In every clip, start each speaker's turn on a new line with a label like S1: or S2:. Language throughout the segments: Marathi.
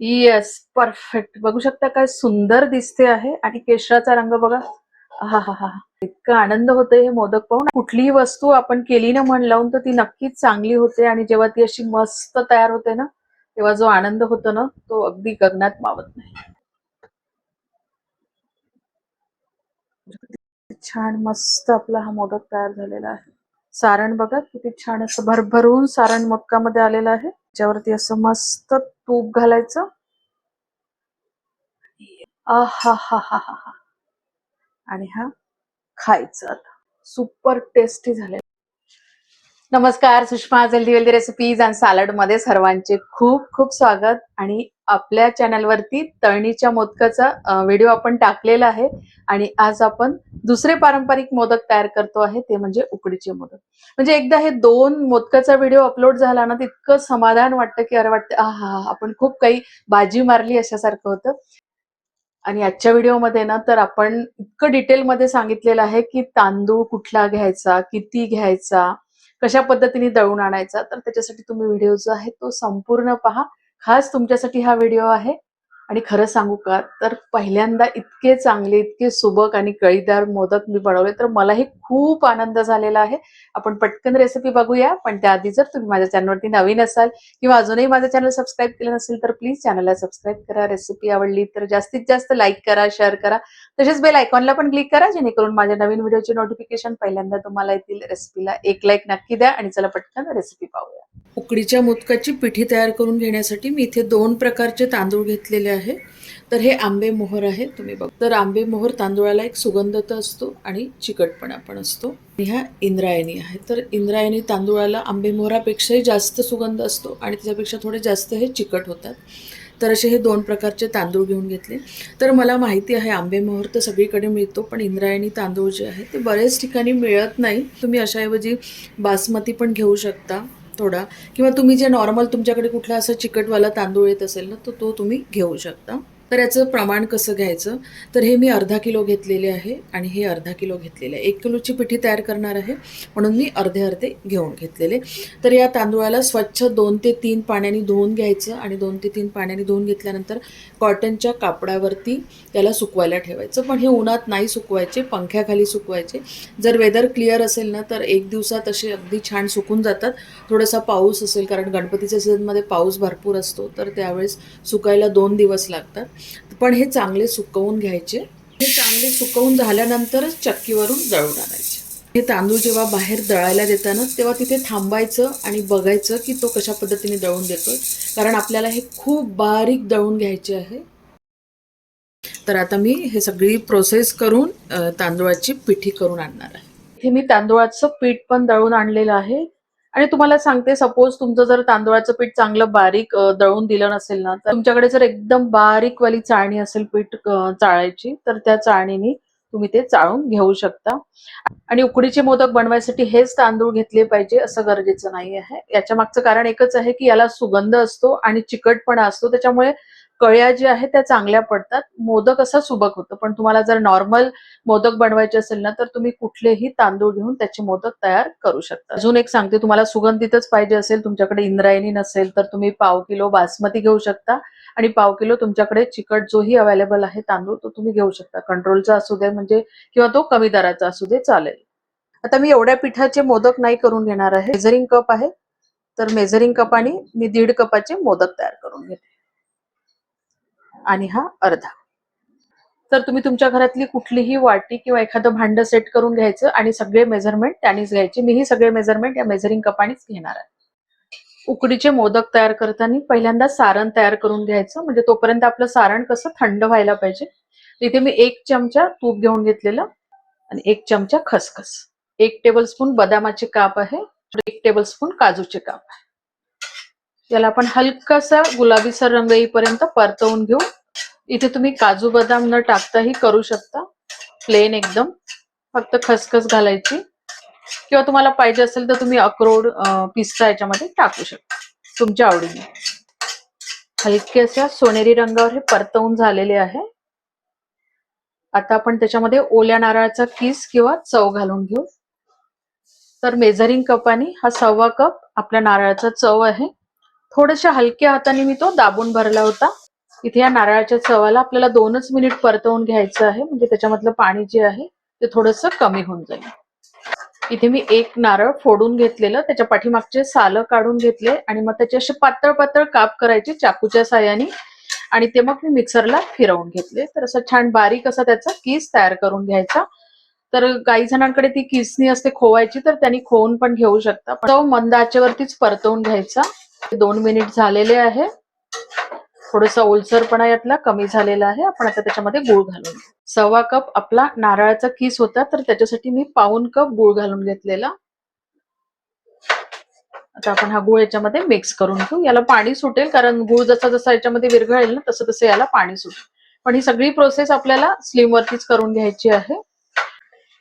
S1: येस परफेक्ट बघू शकता काय सुंदर दिसते आहे. आणि केशराचा रंग बघा. हा हा हा. इतका आनंद होतोय हे मोदक पाहून. कुठलीही वस्तू आपण केली ना मन लावून तर ती नक्कीच चांगली होते. आणि जेव्हा ती अशी मस्त तयार होते ना तेव्हा जो आनंद होतो ना तो अगदी गगनात मावत नाही. छान मस्त आपला हा मोदक तयार झालेला आहे. सारण बघा किती छान असं भरभरून सारण मोदकामध्ये आलेलं आहे. त्याच्यावरती असं मस्त तूप घालायचं. आहा हा हा हा हा आणि हा खायचं आता. सुपर टेस्टी झाले नमस्कार सुषमा जल्दी वेल्दी रेसिपीज अँड सॅलडमध्ये सर्वांचे खूप खूप स्वागत. आणि आपल्या चॅनलवरती तळणीच्या मोदकाचा व्हिडिओ आपण टाकलेला आहे आणि आज आपण दुसरे पारंपरिक मोदक तयार करतो आहे ते म्हणजे उकडीचे मोदक. म्हणजे एकदा हे दोन मोदकाचा व्हिडिओ अपलोड झाला ना तितकं समाधान वाटतं की अरे वाटतं हा आपण खूप काही बाजी मारली अशासारखं होतं. आणि आजच्या व्हिडिओमध्ये ना तर आपण इतकं डिटेलमध्ये सांगितलेलं आहे की तांदूळ कुठला घ्यायचा किती घ्यायचा कशा पद्धतीने दळून आणायचा तर त्याच्यासाठी तुम्ही व्हिडिओ जो आहे तो संपूर्ण पहा. खास तुमच्यासाठी हा व्हिडिओ आहे. आणि खरं सांगू का तर पहिल्यांदा इतके चांगले इतके सुबक आणि कळीदार मोदक मी बनवले तर मलाही खूप आनंद झालेला आहे. आपण पटकन रेसिपी बघूया पण त्याआधी जर तुम्ही माझ्या चॅनलवरती नवीन असाल किंवा अजूनही माझं चॅनल सबस्क्राईब केलं नसेल तर प्लीज चॅनलला सबस्क्राईब करा. रेसिपी आवडली तर जास्तीत जास्त लाईक करा शेअर करा. तसेच बेल आयकॉनला पण क्लिक करा जेणेकरून माझ्या नवीन व्हिडिओचे नोटिफिकेशन पहिल्यांदा तुम्हाला येतील. रेसिपीला एक लाईक नक्की द्या आणि चला पटकन रेसिपी पाहूया. उकडीच्या मोदकाची पिठी तयार करून घेण्यासाठी मी इथे दोन प्रकारचे तांदूळ घेतलेले आहे. तर हे आंबे मोहर आहे तुम्ही बघ. तर आंबे मोहर तांदूळाला एक सुगंध तर असतो आणि चिकटपणा पण असतो. आणि इंद्रायणी आहे. तर इंद्रायणी तांदूळाला आंबे मोहरापेक्षाही जास्त सुगंध असतो आणि त्याच्यापेक्षा थोडे जास्त हे चिकट होतात. तर असे हे दोन प्रकारचे तांदूळ घेऊन घेतले. तर मला माहिती आहे आंबे मोहर तर सगळीकडे मिळतो पण इंद्रायणी तांदूळ जे आहे ते बऱ्याच ठिकाणी मिळत नाही. तुम्ही अशाऐवजी बासमती पण घेऊ शकता. थोडा. किंवा तुम्ही जे नॉर्मल तुमच्याकडे कुठला असं चिकटवाला तांदूळ येत असेल ना तर तो तुम्ही घेऊ शकता. तर याचं प्रमाण कसं घ्यायचं? तर हे मी अर्धा किलो घेतलेले आहे आणि हे अर्धा किलो घेतलेले आहे. एक किलोची पिठी तयार करणार आहे. म्हणून मी अर्धे अर्धे घेऊन घेतलेले. तर या तांदूळाला स्वच्छ दोन ते तीन पाण्याने धुवून घ्यायचं आणि दोन ते तीन पाण्याने धुवून घेतल्यानंतर कॉटनच्या कापडावरती त्याला सुकवायला ठेवायचं. पण हे उन्हात नाही सुकवायचे पंख्याखाली सुकवायचे. जर वेदर क्लिअर असेल ना तर एक दिवसात असे अगदी छान सुकून जातात. थोडासा पाऊस असेल कारण गणपतीच्या सीझनमध्ये पाऊस भरपूर असतो तर त्यावेळेस सुकायला दोन दिवस लागतात. पण हे चांगले सुकवून घ्यायचे. हे चांगले सुकवून झाल्यानंतरच चक्कीवरून दळून आणायचे. हे तांदूळ जेव्हा बाहेर दळायला देताना तेव्हा तिथे थांबायचं आणि बघायचं की तो कशा पद्धतीने दळून देतोय. कारण आपल्याला हे खूप बारीक दळून घ्यायचे आहे. तर आता मी हे सगळी प्रोसेस करून तांदूळाची पिठी करून आणणार आहे. हे मी तांदूळाचं पीठ पण दळून आणलेलं आहे. आणि तुम्हाला सांगते सपोज तुमचं जर तांदूळाचं पीठ चांगलं बारीक दळून दिलं नसेल ना तर तुमच्याकडे जर एकदम बारीक वाली चाळणी असेल पीठ चाळायची तर त्या चाळणीने तुम्ही ते चाळून घेऊ शकता. आणि उकडीचे मोदक बनवायसाठी हेच तांदूळ घेतले पाहिजे असं गरजेचं नाही आहे याच्या मागचं कारण एकच आहे की याला सुगंध असतो आणि चिकटपणा असतो त्याच्यामुळे कळ्या ज्या आहेत त्या चांगल्या पडतात. मोदक असा सुबक होतं. पण तुम्हाला जर नॉर्मल मोदक बनवायचे असेल ना तर तुम्ही कुठलेही तांदूळ घेऊन त्याचे मोदक तयार करू शकता. अजून एक सांगते तुम्हाला सुगंधितच पाहिजे असेल तुमच्याकडे इंद्रायणी नसेल तर तुम्ही पाव किलो बासमती घेऊ शकता. आणि पाव किलो तुमच्याकडे चिकट जोही अवेलेबल आहे तांदूळ तो तुम्ही घेऊ शकता. कंट्रोलचा असू दे म्हणजे किंवा तो कमी दराचा असू दे चालेल. आता मी एवढ्या पिठाचे मोदक नाही करून घेणार आहे. मेझरिंग कप आहे. तर मेजरिंग कपाने मी दीड कपाचे मोदक तयार करून घेते. आणि हा अर्धा. तर तुम्ही तुमच्या घरातली कुठलीही वाटी किंवा एखादं भांड सेट करून घ्यायचं आणि सगळे मेजरमेंट त्यानेच घ्यायचे. मीही सगळे मेजरमेंट या मेजरिंग कपानेच घेणार आहे. उकडीचे मोदक तयार करताना पहिल्यांदा सारण तयार करून घ्यायचं. म्हणजे तोपर्यंत आपलं सारण कसं थंड व्हायला पाहिजे. तिथे मी एक चमचा तूप घेऊन घेतलेलं आणि एक चमचा खसखस. एक टेबलस्पून बदामाचे काप आहे. एक टेबलस्पून काजूचे काप आहे. याला आपण हलकासा गुलाबीसर रंग येईपर्यंत परतवून घेऊ. इथे तुम्ही काजू बदाम न टाकताही करू शकता. प्लेन एकदम. फक्त खसखस घालायची. किंवा तुम्हाला पाहिजे असेल तर तुम्ही अक्रोड पिस्ता याच्यामध्ये टाकू शकता. तुमच्या आवडीने. हलके अशा सोनेरी रंगावर हे परतवून झालेले आहे. आता आपण त्याच्यामध्ये ओल्या नारळाचा किस किंवा चव घालून घेऊ. तर मेझरिंग कपाने हा सव्वा कप आपल्या नारळाचा चव आहे. थोड्याशा हलक्या हाताने मी तो दाबून भरला होता. इथे या नारळाच्या चवाला आपल्याला दोनच मिनिट परतवून घ्यायचं आहे. म्हणजे त्याच्यामधलं पाणी जे आहे ते थोडंसं कमी होऊन जाईल. इथे मी एक नारळ फोडून घेतलेलं. त्याच्या पाठीमागचे सालं काढून घेतले आणि मग त्याचे असे पातळ पातळ काप करायचे चाकूच्या साह्याने. आणि ते मग मी मिक्सरला फिरवून घेतले. तर असं छान बारीक असा त्याचा किस तयार करून घ्यायचा. तर काही जणांकडे ती किसनी असते खोवायची तर त्यांनी खोवून पण घेऊ शकता. तो मंद आचेवरतीच परतवून घ्यायचा. दोन मिनिट झालेले आहे. थोडासा ओलसरपणा यातला कमी झालेला आहे. आपण आता त्याच्यामध्ये गुळ घालून सव्वा कप आपला नारळाचा किस होता तर त्याच्यासाठी मी पाऊन कप गुळ घालून घेतलेला. आता आपण हा गुळ याच्यामध्ये मिक्स करून घेऊ. याला पाणी सुटेल कारण गुळ जसा जसा याच्यामध्ये विरघळेल ना तसं तसं याला पाणी सुटेल. पण ही सगळी प्रोसेस आपल्याला स्लिम वरतीच करून घ्यायची आहे.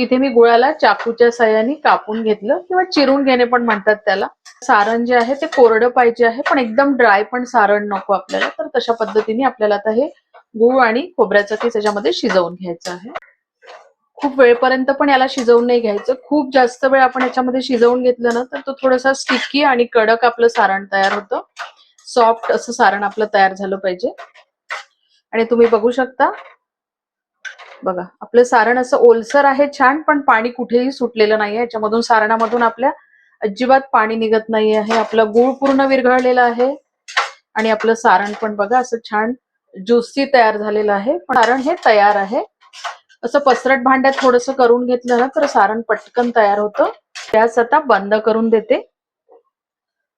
S1: इथे मी गुळाला चाकूच्या सहाय्याने कापून घेतलं किंवा चिरून घेणे पण म्हणतात त्याला. सारण जे आहे ते कोरडं पाहिजे आहे पण एकदम ड्राय पण सारण नको आपल्याला. तर तशा पद्धतीने आपल्याला आता हे गुळ आणि खोबऱ्याचं ते याच्यामध्ये शिजवून घ्यायचं आहे. खूप वेळपर्यंत पण याला शिजवून नाही घ्यायचं. खूप जास्त वेळ आपण याच्यामध्ये शिजवून घेतलं ना तर तो थोडासा स्टिकी आणि कडक आपलं सारण तयार होतं. सॉफ्ट असं सारण आपलं तयार झालं पाहिजे. आणि तुम्ही बघू शकता बघा आपलं सारण असं ओलसर आहे छान पण पाणी कुठेही सुटलेलं नाहीये. याच्यामधून सारणामधून आपल्या अजिबात पाणी निघत नाही आहे आपलं गुळ पूर्ण विरघळलेलं आहे. आणि आपलं सारण पण बघा असं छान ज्युसी तयार झालेलं आहे. पण सारण हे तयार आहे. असं पसरट भांड्यात थोडस करून घेतलं ना तर सारण पटकन तयार होतं. गॅस आता बंद करून देते.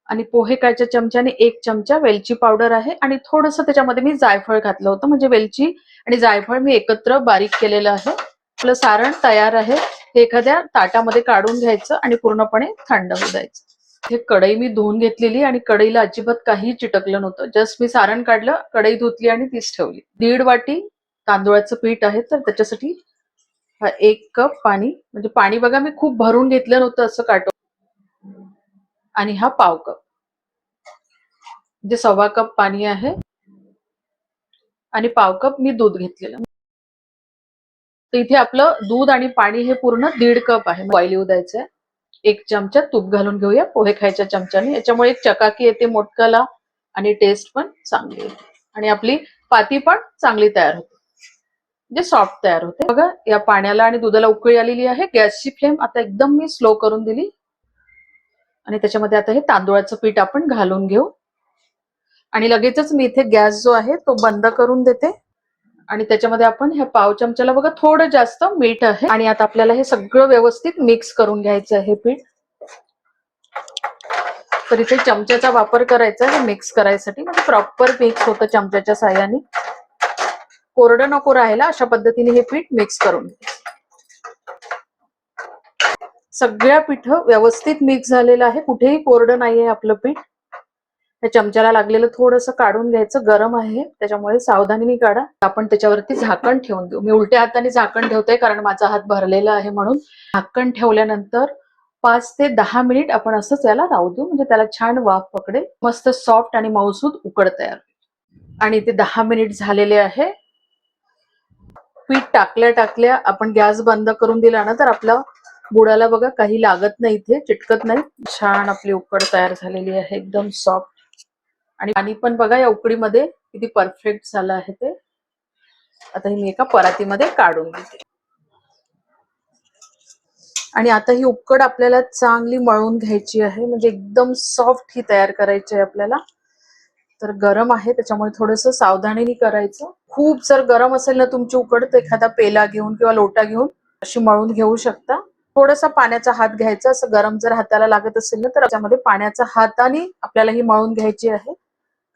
S1: आणि पोहे कायच्या चमच्याने एक चमचा वेलची पावडर आहे. आणि थोडस त्याच्यामध्ये मी जायफळ घातलं होतं. म्हणजे वेलची आणि जायफळ मी एकत्र बारीक केलेलं आहे. आपलं सारण तयार आहे. हे एखाद्या ताटामध्ये काढून घ्यायचं आणि पूर्णपणे थंड होऊ द्यायचं. हे कढई मी धुवून घेतलेली आणि कढईला अजिबात काही चिटकलं नव्हतं. जस्ट मी सारण काढलं कढई धुतली आणि तीच ठेवली. दीड वाटी तांदूळाचं पीठ आहे. तर त्याच्यासाठी एक कप पाणी. म्हणजे पाणी बघा मी खूप भरून घेतलं नव्हतं असं काटो आणि हा पाव कप. म्हणजे सव्वा कप पाणी आहे आणि पाव कप मी दूध घेतलेलं. तर इथे आपलं दूध आणि पाणी हे पूर्ण दीड कप आहे. बॉईल येऊ द्यायचंय. एक चमचा तूप घालून घेऊया. पोहे खायच्या चमच्याने. याच्यामुळे एक चकाकी येते मोटकाला आणि टेस्ट पण चांगली येते. आणि आपली पाती पण चांगली तयार होते. म्हणजे सॉफ्ट तयार होते. बघा या पाण्याला आणि दुधाला उकळी आलेली आहे. गॅसची फ्लेम आता एकदम मी स्लो करून दिली. आणि त्याच्यामध्ये आता हे तांदूळाचं पीठ आपण घालून घेऊ. आणि लगेचच मी इथे गॅस जो आहे तो बंद करून देते. आणि त्याच्यामध्ये आपण ह्या पाव चमच्याला बघा थोडं जास्त मीठ आहे. आणि आता आपल्याला हे सगळं व्यवस्थित मिक्स करून घ्यायचं आहे पीठ. तर इथे चमच्याचा वापर करायचा हे मिक्स करायसाठी. म्हणजे प्रॉपर मिक्स होतं चमच्याच्या साह्याने. कोरडं नको राहायला अशा पद्धतीने हे पीठ मिक्स करून सगळ्या पीठ व्यवस्थित मिक्स झालेलं आहे. कुठेही कोरडं नाहीये आपलं पीठ. त्या चमच्याला लागलेलं थोडंसं काढून घ्यायचं. गरम आहे. त्याच्यामुळे सावधानीने काढा. आपण त्याच्यावरती झाकण ठेवून देऊ. मी उलट्या हाताने झाकण ठेवते कारण माझा हात भरलेला आहे म्हणून. झाकण ठेवल्यानंतर पाच ते दहा मिनिट आपण असंच याला राहू देऊ. म्हणजे त्याला छान वाफ पकडेल मस्त सॉफ्ट आणि मौसूद उकड तयार. आणि ते दहा मिनिट झालेले आहे. पीठ टाकल्या टाकल्या आपण गॅस बंद करून दिला ना तर आपला बुडाला बघा काही लागत नाही इथे चिटकत नाही. छान आपली उकड तयार झालेली आहे एकदम सॉफ्ट आणि पाणी पण बघा या उकडीमध्ये किती परफेक्ट झालं आहे ते. आता हे मी एका परातीमध्ये काढून घेते. आणि आता ही उकड आपल्याला चांगली मळून घ्यायची आहे म्हणजे एकदम सॉफ्ट ही तयार करायची आहे आपल्याला. तर गरम आहे त्याच्यामुळे थोडस सावधानीने करायचं. खूप जर गरम असेल ना तुमची उकड तर एखादा पेला घेऊन किंवा लोटा घेऊन अशी मळून घेऊ शकता. थोडासा पाण्याचा हात घ्यायचा. असं गरम जर हाताला लागत असेल ना तर त्याच्यामध्ये पाण्याचा हाताने आपल्याला ही मळून घ्यायची आहे.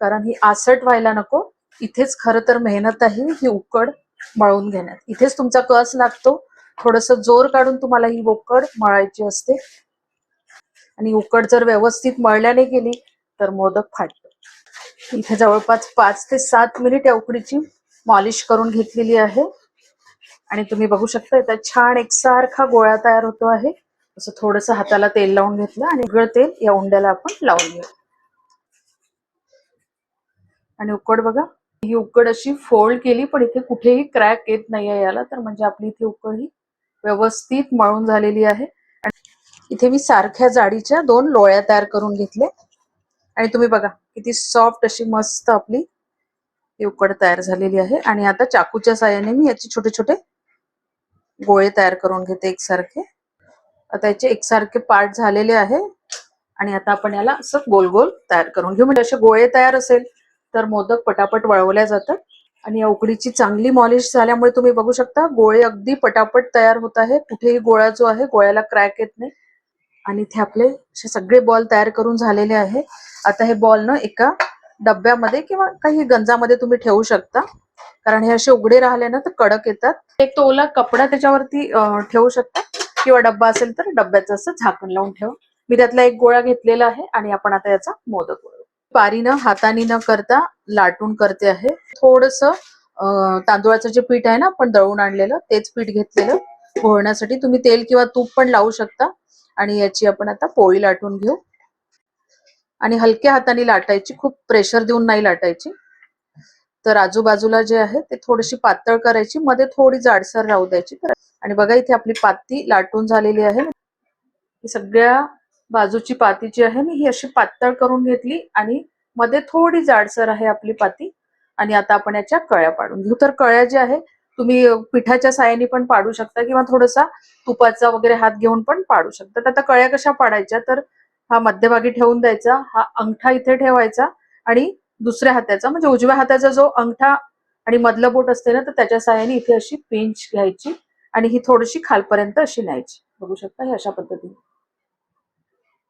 S1: कारण ही आसट व्हायला नको. इथेच खरं तर मेहनत आहे. ही उकड मळून घेण्यात. इथेच तुमचा कस लागतो. थोडस जोर काढून तुम्हाला ही उकड मळायची असते. आणि उकड जर व्यवस्थित मळल्याने गेली तर मोदक फाटतो. इथे जवळपास पाच ते सात मिनिट या उकडीची मॉलिश करून घेतलेली आहे. आणि तुम्ही बघू शकता इथं छान एकसारखा गोळा तयार होतो आहे. असं थोडस हाताला तेल लावून घेतलं आणि गळ तेल या उंड्याला आपण लावून घेऊ. आणि उकड बघा ही उकड अशी फोल्ड केली पण इथे कुठेही क्रॅक येत नाहीये याला. तर म्हणजे आपली इथे उकड ही व्यवस्थित मळून झालेली आहे. आणि इथे मी सारख्या जाडीच्या दोन लोळ्या तयार करून घेतले. आणि तुम्ही बघा किती सॉफ्ट अशी मस्त आपली ही उकड तयार झालेली आहे. आणि आता चाकूच्या साह्याने मी याचे छोटे छोटे गोळे तयार करून घेते एकसारखे. आता याचे एकसारखे पार्ट झालेले आहे. आणि आता आपण याला असं गोल गोल तयार करून घेऊ. म्हणजे असे गोळे तयार असेल तर मोदक पटापट वळवल्या जातात. आणि या उकडीची चांगली मॉलिश झाल्यामुळे तुम्ही बघू शकता गोळे अगदी पटापट तयार होत आहे. कुठेही गोळा जो आहे गोळ्याला क्रॅक येत नाही. आणि इथे आपले असे सगळे बॉल तयार करून झालेले आहे. आता हे बॉल न एका डब्यामध्ये किंवा काही गंजामध्ये तुम्ही ठेवू शकता. कारण हे असे उघडे राहिले ना तर कडक येतात. एक तो ओला कपडा त्याच्यावरती ठेवू शकता. किंवा डब्बा असेल तर डब्याचं असं झाकण लावून ठेवा. मी त्यातला एक गोळा घेतलेला आहे आणि आपण आता याचा मोदक करू पारीनं हातानी न करता लाटून करते आहे. थोडस तांदुळाचं जे पीठ आहे ना आपण दळून आणलेलं तेच पीठ घेतलेलं. घोळण्यासाठी तुम्ही तेल किंवा तूप पण लावू शकता. आणि याची आपण आता पोळी लाटून घेऊ. आणि हलक्या हाताने लाटायची खूप प्रेशर देऊन नाही लाटायची. तर आजूबाजूला जे आहे ते थोडीशी पातळ करायची मध्ये थोडी जाडसर राहू द्यायची. तर आणि बघा इथे आपली पाती लाटून झालेली आहे. सगळ्या बाजूची पाती जी आहे मी ही अशी पातळ करून घेतली आणि मध्ये थोडी जाडसर आहे आपली पाती. आणि आता आपण याच्या कळ्या पाडून घेऊ. तर कळ्या ज्या आहे तुम्ही पिठाच्या साहाय्याने पण पाडू शकता किंवा थोडासा तुपाचा वगैरे हात घेऊन पण पाडू शकता. तर आता कळ्या कशा पाडायच्या? तर हा मध्यभागी ठेवून द्यायचा हा अंगठा इथे ठेवायचा आणि दुसऱ्या हाताचा म्हणजे उजव्या हाताचा जो अंगठा आणि मधलं बोट असते ना तर त्याच्या साहाय्याने इथे अशी पिंच घ्यायची आणि ही थोडीशी खालपर्यंत अशी न्यायची. बघू शकता हे अशा पद्धतीने.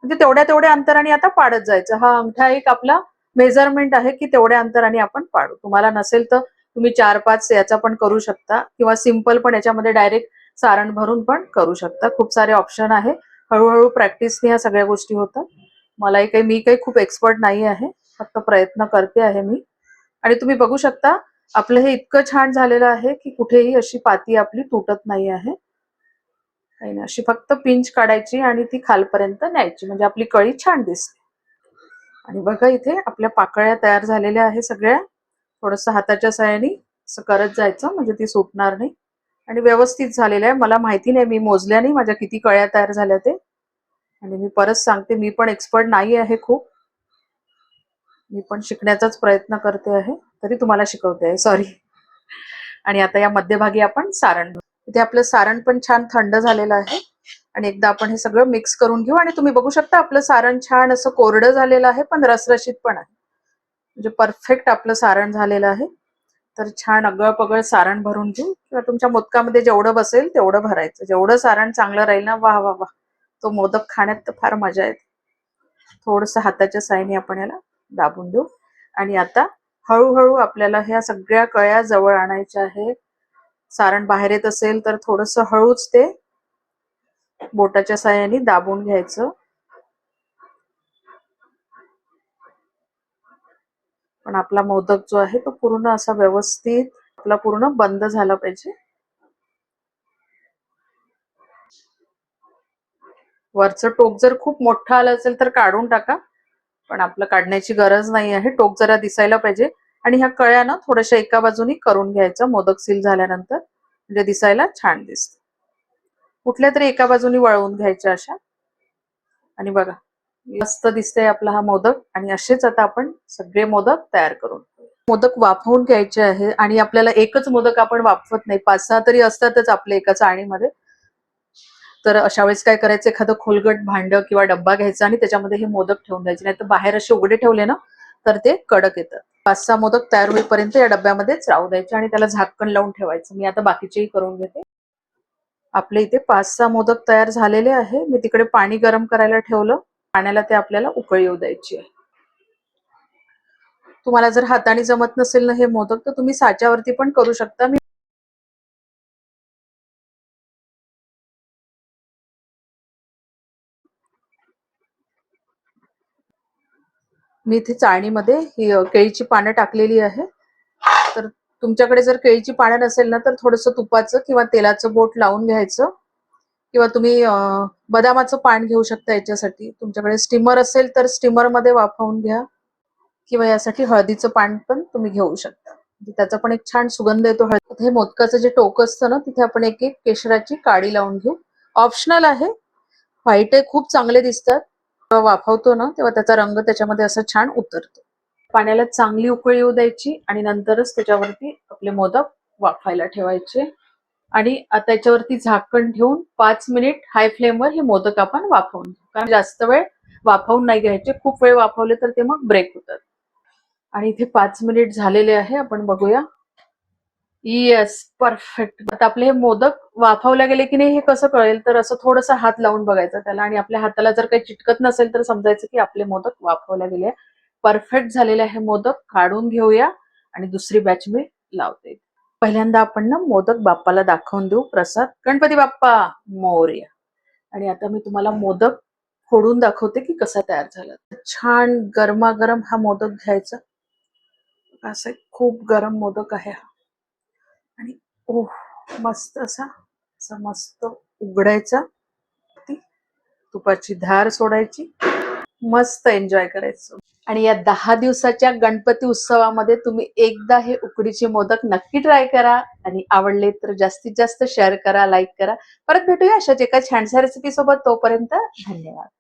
S1: म्हणजे तेवढ्या तेवढ्या अंतराने आता पाडत जायचं. हा अंगठा एक आपला मेजरमेंट आहे की तेवढ्या अंतराने आपण पाडू. तुम्हाला नसेल तर तुम्ही चार पाच याचा पण करू शकता किंवा सिंपल पण याच्यामध्ये डायरेक्ट सारण भरून पण करू शकता. खूप सारे ऑप्शन आहे. हळूहळू प्रॅक्टिसने ह्या सगळ्या गोष्टी होतात. मलाही काही मी काही खूप एक्सपर्ट नाही आहे. फक्त प्रयत्न करते आहे मी. आणि तुम्ही बघू शकता आपलं हे इतकं छान झालेलं आहे की कुठेही अशी पाती आपली तुटत नाही आहे. काही नाही अशी फक्त पिंच काढायची आणि ती खालपर्यंत न्यायची. म्हणजे आपली कळी छान दिसते. आणि बघा इथे आपल्या पाकळ्या तयार झालेल्या आहे सगळ्या. थोडस हाताच्या साहाय्याने असं करत जायचं म्हणजे ती सुटणार नाही. आणि व्यवस्थित झालेलं आहे. मला माहिती नाही मी मोजल्या नाही माझ्या किती कळ्या तयार झाल्या ते. आणि मी परत सांगते मी पण एक्सपर्ट नाही आहे खूप. मी पण शिकण्याचाच प्रयत्न करते आहे. तरी तुम्हाला शिकवते आहे. सॉरी आणि आता या मध्यभागी आपण सारण इथे आपलं सारण पण छान थंड झालेलं आहे. आणि एकदा आपण हे सगळं मिक्स करून घेऊ. आणि तुम्ही बघू शकता आपलं सारण छान असं कोरडं झालेलं आहे पण रसरशीत पण आहे. म्हणजे परफेक्ट आपलं सारण झालेलं आहे. तर छान अगळ पगळ सारण भरून घेऊ. किंवा तुमच्या मोदकामध्ये जेवढं बसेल तेवढं भरायचं. जेवढं सारण चांगलं राहील ना वा वा वा. तो मोदक खाण्यात तर फार मजा येते. थोडस हाताच्या साईने आपण याला दाबून देऊ. आणि आता हळूहळू आपल्याला ह्या सगळ्या कळ्या जवळ आणायच्या आहेत. सारण बाहेर येत असेल तर थोडस हळूच ते बोटाच्या साह्याने दाबून घ्यायचं. पण आपला मोदक जो आहे तो पूर्ण असा व्यवस्थित आपला पूर्ण बंद झाला पाहिजे. वरचं टोक जर खूप मोठं आलं असेल तर काढून टाका. पण आपलं काढण्याची गरज नाही आहे. टोक जरा दिसायला पाहिजे. आणि ह्या कळ्यानं थोड्याशा एका बाजूनी करून घ्यायचं. मोदक सील झाल्यानंतर म्हणजे दिसायला छान दिसत. कुठल्या तरी एका बाजूनी वळवून घ्यायच्या अशा. आणि बघा मस्त दिसतंय आपला हा मोदक. आणि असेच आता आपण सगळे मोदक तयार करून मोदक वाफवून घ्यायचे आहे. आणि आपल्याला एकच मोदक आपण वाफवत नाही. पाच सहा तरी असतातच आपल्या एका चाळणीमध्ये. तर अशा वेळेस काय करायचं एखादं खोलगट भांड किंवा डब्बा घ्यायचा आणि त्याच्यामध्ये हे मोदक ठेवून द्यायचे. नाही तर बाहेर असे उघडे ठेवले ना तर ते कडक येतं. पाच सहा मोदक तयार होईपर्यंत या डब्यामध्येच राहू द्यायचे आणि त्याला झाकण लावून ठेवायचं. मी आता बाकीचेही करून घेते. आपले इथे पाच सहा मोदक तयार झालेले आहे. मी तिकडे पाणी गरम करायला ठेवलं. पाण्याला ते आपल्याला उकळी येऊ द्यायची आहे. तुम्हाला जर हाताने जमत नसेल ना हे मोदक तर तुम्ही साच्यावरती पण करू शकता. मी मी इथे चाळणीमध्ये ही केळीची पानं टाकलेली आहे. तर तुमच्याकडे जर केळीची पानं नसेल ना तर थोडस तुपाचं किंवा तेलाचं बोट लावून घ्यायचं. किंवा तुम्ही बदामाचं पान घेऊ शकता याच्यासाठी. तुमच्याकडे स्टीमर असेल तर स्टीमरमध्ये वाफवून घ्या. किंवा यासाठी हळदीचं पान पण तुम्ही घेऊ शकता. म्हणजे त्याचा पण एक छान सुगंध येतो. हळद हे मोदकाचं जे टोक असतं ना तिथे आपण एक एक केशराची काडी लावून घेऊ. ऑप्शनल आहे. व्हाईट खूप चांगले दिसतात. वाफवतो ना तेव्हा त्याचा रंग त्याच्यामध्ये असा छान उतरतो. पाण्याला चांगली उकळी येऊ द्यायची आणि नंतरच त्याच्यावरती आपले मोदक वाफायला ठेवायचे. आणि त्याच्यावरती झाकण ठेवून पाच मिनिट हाय फ्लेमवर हे मोदक आपण वाफवून घेऊ. कारण जास्त वेळ वाफवून नाही घ्यायचे. खूप वेळ वाफवले तर ते मग ब्रेक होतात. आणि इथे पाच मिनिट झालेले आहे. आपण बघूया. येस परफेक्ट आता आपले हे मोदक वाफावले गेले की नाही हे कसं कळेल? तर असं थोडंसं हात लावून बघायचं त्याला. आणि आपल्या हाताला जर काही चिटकत नसेल तर समजायचं की आपले मोदक वाफवल्या गेले परफेक्ट झालेले आहे मोदक. काढून घेऊया आणि दुसरी बॅच मी लावते. पहिल्यांदा आपण ना मोदक बाप्पाला दाखवून देऊ. प्रसाद गणपती बाप्पा मोर्या. आणि आता मी तुम्हाला मोदक फोडून दाखवते की कसा तयार झाला. छान गरमागरम हा मोदक घ्यायचा. असं खूप गरम मोदक आहे हा. ओह मस्त असा असा मस्त उघडायचा. ती तुपाची धार सोडायची. मस्त एन्जॉय करायचं. आणि या दहा दिवसाच्या गणपती उत्सवामध्ये तुम्ही एकदा हे उकडीचे मोदक नक्की ट्राय करा. आणि आवडले तर जास्तीत जास्त शेअर करा लाईक करा. परत भेटूया अशाच एका छानशा रेसिपी सोबत. तोपर्यंत धन्यवाद.